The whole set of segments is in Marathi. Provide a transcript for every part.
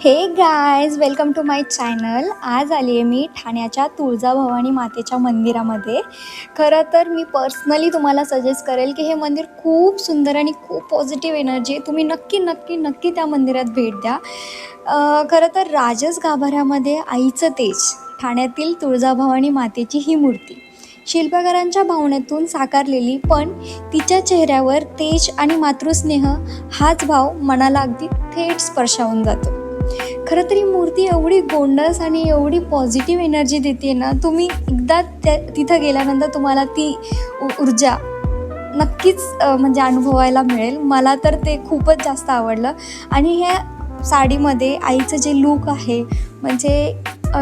Hey guys welcome to my channel आज आली आहे मी ठाण्याच्या तुळजाभवानी मातेच्या मंदिरामध्ये. खरं तर मी पर्सनली तुम्हाला सजेस्ट करेल की हे मंदिर खूप सुंदर आणि खूप पॉझिटिव्ह एनर्जी आहे. तुम्ही नक्की नक्की नक्की त्या मंदिरात भेट द्या. खरं तर राजस गाभाऱ्यामध्ये आईचं तेज ठाण्यातील तुळजाभवानी मातेची ही मूर्ती. शिल्पकारांच्या भावनेतून साकारलेली पण तिच्या चेहऱ्यावर तेज आणि मातृस्नेह हाच भाव मनाला अगदी थेट स्पर्शावून जातो. खरं तरी मूर्ती एवढी गोंडस आणि एवढी पॉझिटिव्ह एनर्जी देते ना तुम्ही एकदा त्या तिथं गेल्यानंतर तुम्हाला ती उ- ऊर्जा नक्कीच म्हणजे अनुभवायला मिळेल. मला तर ते खूपच जास्त आवडलं. आणि ह्या साडीमध्ये आईचं जे लूक आहे म्हणजे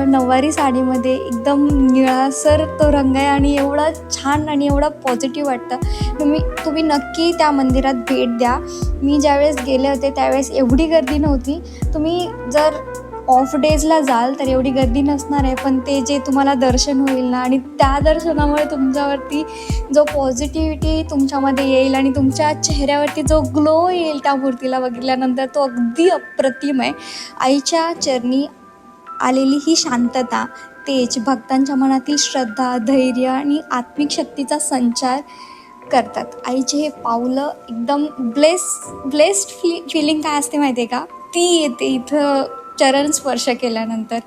नऊवारी साडीमध्ये एकदम निळासर तो रंग आहे आणि एवढा छान आणि एवढा पॉझिटिव्ह वाटतं. तुम्ही तुम्ही नक्की त्या मंदिरात भेट द्या. मी ज्यावेळेस गेले होते त्यावेळेस एवढी गर्दी नव्हती. तुम्ही जर ऑफ डेजला जाल तर एवढी गर्दी नसणार आहे पण ते जे तुम्हाला दर्शन होईल ना आणि त्या दर्शनामुळे तुमच्यावरती जो पॉझिटिव्हिटी तुमच्यामध्ये येईल आणि तुमच्या चेहऱ्यावरती जो ग्लो येईल त्या मूर्तीला बघितल्यानंतर तो अगदी अप्रतिम आहे. आईच्या चरणी आलेली ही शांतता तेज भक्तांच्या मनातील श्रद्धा धैर्य आणि आत्मिक शक्तीचा संचार करतात. आईचे हे पावलं एकदम ब्लेस ब्लेस्ड फी फिलिंग काय असते माहिती आहे का? ती येते इथं चरण स्पर्श केल्यानंतर.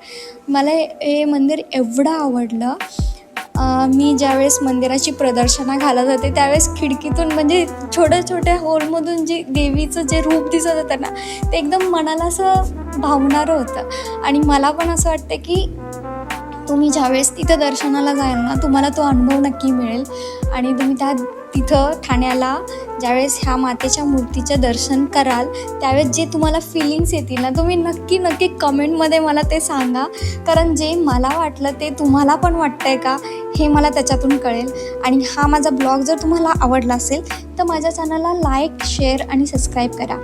मला हे मंदिर एवढं आवडलं मी ज्यावेळेस मंदिराची प्रदर्शना घालत होते त्यावेळेस खिडकीतून म्हणजे छोट्या छोट्या होलमधून जे देवीचं जे रूप दिसत होतं ना ते एकदम मनाला असं भावणारं होतं. आणि मला पण असं वाटतं की तुम्ही ज्यावेळेस तिथं दर्शनाला जाल ना तुम्हाला तो अनुभव नक्की मिळेल. आणि तुम्ही त्या तिथं ठाण्याला ज्यावेळेस ह्या मातेच्या मूर्तीचं दर्शन कराल त्यावेळेस जे तुम्हाला फिलिंग्स येतील ना तुम्ही नक्की नक्की कमेंटमध्ये मला ते सांगा. कारण जे मला वाटलं ते तुम्हाला पण वाटतं आहे का? हे मला त्याच्यातून कळेल. आणि हा माझा ब्लॉग जर तुम्हाला आवडला असेल तर माझ्या चॅनलला लाईक शेअर आणि सबस्क्राईब करा.